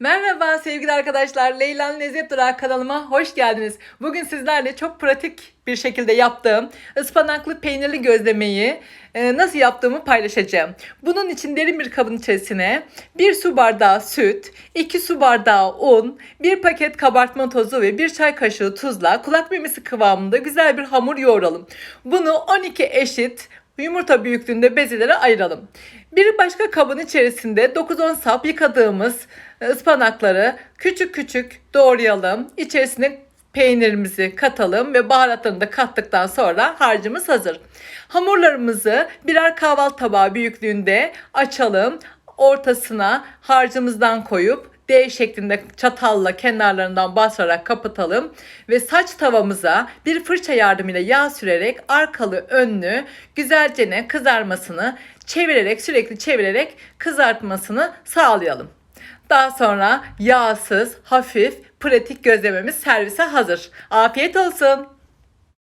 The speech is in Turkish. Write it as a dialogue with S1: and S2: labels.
S1: Merhaba sevgili arkadaşlar. Leyla'nın Lezzet Durağı kanalıma hoş geldiniz. Bugün sizlerle çok pratik bir şekilde yaptığım ıspanaklı peynirli gözlemeyi e, nasıl yaptığımı paylaşacağım. Bunun için derin bir kabın içerisine 1 su bardağı süt, 2 su bardağı un, 1 paket kabartma tozu ve 1 çay kaşığı tuzla kulak memesi kıvamında güzel bir hamur yoğuralım. Bunu 12 eşit yumurta büyüklüğünde bezelere ayıralım. Bir başka kabın içerisinde 9-10 sap yıkadığımız e, ıspanakları küçük küçük doğrayalım. İçerisine peynirimizi katalım ve baharatlarını da kattıktan sonra harcımız hazır. Hamurlarımızı birer kahvaltı tabağı büyüklüğünde açalım. Ortasına harcımızdan koyup D şeklinde çatalla kenarlarından basarak kapatalım ve saç tavamıza bir fırça yardımıyla yağ sürerek arkalı önlü güzelce ne kızarmasını çevirerek sürekli çevirerek kızartmasını sağlayalım. Daha sonra yağsız, hafif, pratik gözlememiz servise hazır. Afiyet olsun.